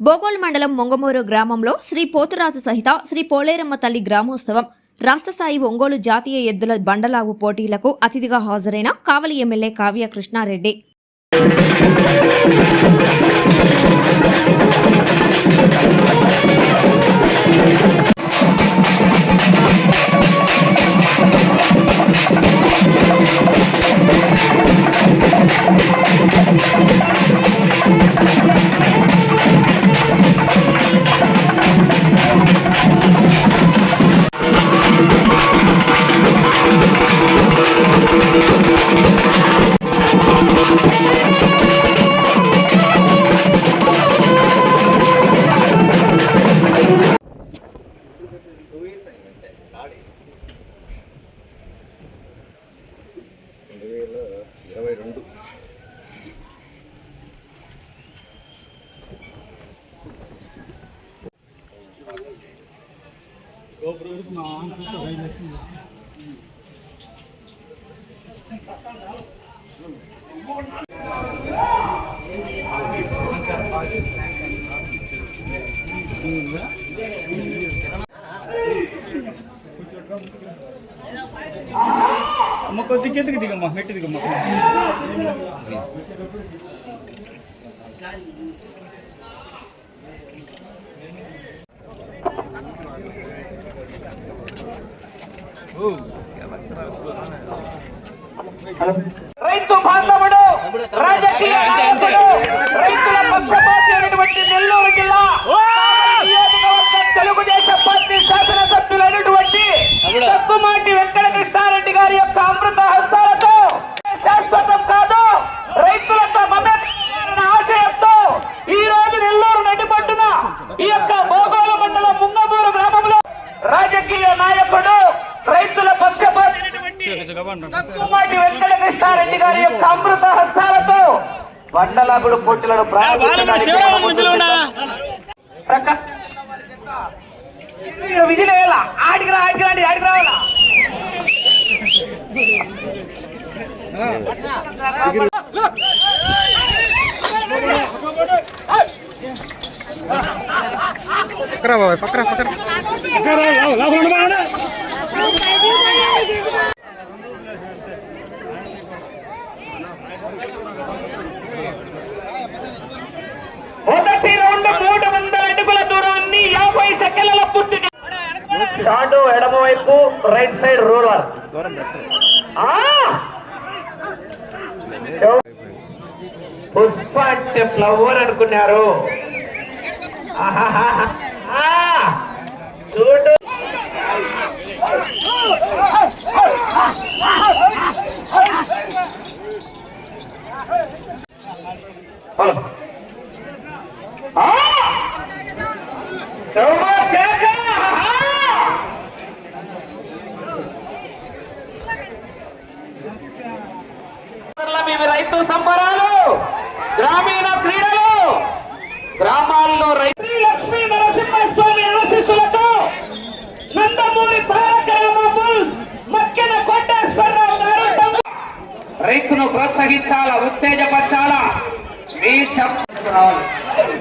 బోగోల్ మండలం మొంగమూరు గ్రామంలో శ్రీ పోతురాజు సహిత శ్రీ పోలేరమ్మ తల్లి గ్రామోత్సవం రాష్ట్ర స్థాయి ఒంగోలు జాతీయ ఎద్దుల బండలావు పోటీలకు అతిథిగా హాజరైన కావలి ఎమ్మెల్యే కావ్య కృష్ణారెడ్డి. అమ్మ కొద్ది కిందకి దిగమ్మా మెట్టు దిగమ్మా. రైతు అయినటువంటి తక్కుమాటి వెంకట కృష్ణారెడ్డి గారి యొక్క అమృత హస్తాలతో బండలాగుడు పోటీలను విధులు వేయాల ఆడికి రా ఆడికి రాండి ఆడికి రావాలా? పక్కరా బాబాయ్ పక్కరా పక్కరా. మొదటి రౌండ్ మూడు వందల అడుగుల దూరాన్ని యాభై సెకండ్ల పూర్తి చే- ఎడమ వైపు రైట్ సైడ్ రూలర్. పుష్ప అంటే ఫ్లవర్ అనుకున్నారు. ఆహాహాహా. రైతు సంబరాలు గ్రామీణ క్రీడలు గ్రామాల్లో రైతు శ్రీ లక్ష్మీ నరసింహస్వామి ఆశీస్సులతో నందమూరి మక్కెన కోటేశ్వరరావు గారు తమ- రైతును ప్రోత్సహించాలా ఉత్తేజపరచాలా? మీ చెప్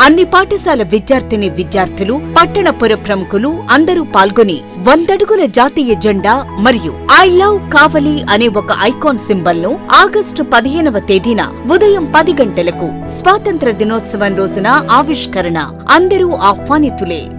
అన్ని పాఠశాల విద్యార్థిని విద్యార్థులు పట్టణ పుర ప్రముఖులు అందరూ పాల్గొని వందడుగుల జాతీయ జెండా మరియు ఐ లవ్ కావలి అనే ఒక ఐకాన్ సింబల్ను ఆగస్టు పదిహేనవ తేదీన ఉదయం పది గంటలకు స్వాతంత్ర దినోత్సవం రోజున ఆవిష్కరణ. అందరూ ఆహ్వానితులే.